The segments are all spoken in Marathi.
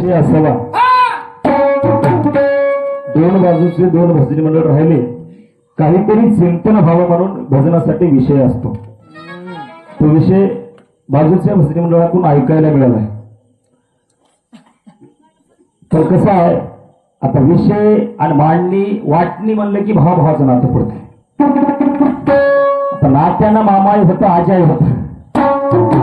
विषय असावा. दोन बाजूचे दोन भजनी मंडळ राहिले. काहीतरी चिंतन व्हावं म्हणून भजनासाठी विषय असतो. तो विषय बाजूच्या भजनी मंडळातून ऐकायला मिळालाय. तर कसं आहे? आता विषय आणि मांडणी वाटणी म्हणलं की भावाभावाचं नातं पडतं आता नात्यानं मामाही होतं आजाही होतं.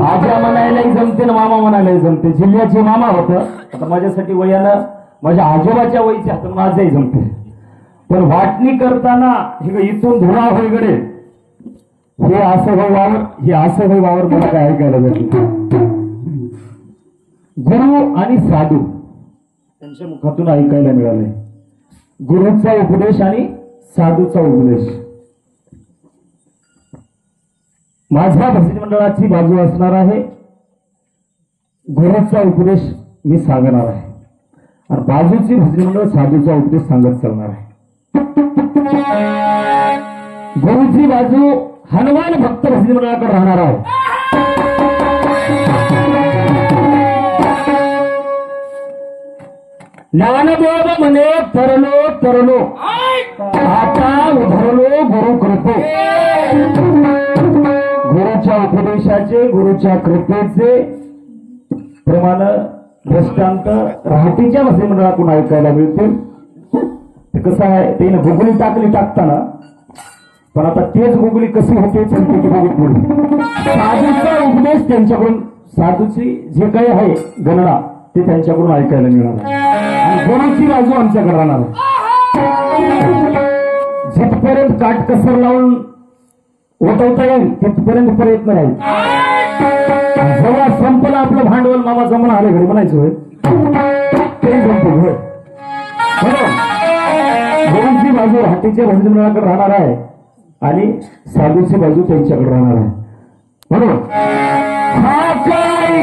आजा म्हणायलाही जमते ना मामा म्हणायलाही जमते. जिल्ह्याचे मामा होतं. आता माझ्यासाठी वयानं माझ्या आजोबाच्या वयच्या हातून माझंही जमते. पण वाटणी करताना हे इथून धुळा होईकडे हे असं होय वावर हे असं होय वावर मला काय ऐकायला भेटलं? गुरु आणि साधू त्यांच्या मुखातून ऐकायला मिळालंय गुरुचा उपदेश आणि साधूचा उपदेश. माझ्या भजनी मंडळाची बाजू असणार आहे. गुरुचा उपदेश मी सांगणार आहे. आणि बाजूची भजनी मंडळ साधूचा उपदेश सांगत चालणार आहे. गुरुची बाजू हनुमान भक्त भजनी मंडळाकडे राहणार आहे ज्ञानदेव म्हणे तरलो तरलो. आता उधरलो गुरु कृपो गुरुचे गुरुच्या कृपेचे प्रमाण दृष्टांत राहतीच्या भजनी मंडळातून ऐकायला मिळतील ते कसं आहे ते गुगली टाकली टाकताना पण आता तेच गुगली कशी होते चिंतेची साधूचा उपदेश त्यांच्याकडून साधूची जे काही आहे गणना ते त्यांच्याकडून ऐकायला मिळणार आहे. आणि गुरुची बाजू आमच्याकडे राहणार आहे. जिथपर्यंत काटकसर लावून उठवता येईल तिथपर्यंत प्रयत्न राहील जेव्हा संपलं आपलं भांडवल मामा जमून आले घरी म्हणायचं होय. ते संपलं होय. बरोबर? बाजू हातीच्या भजनमंडळाकडे राहणार आहे आणि साधूची बाजू त्यांच्याकडे राहणार आहे. बरोबर? हा काय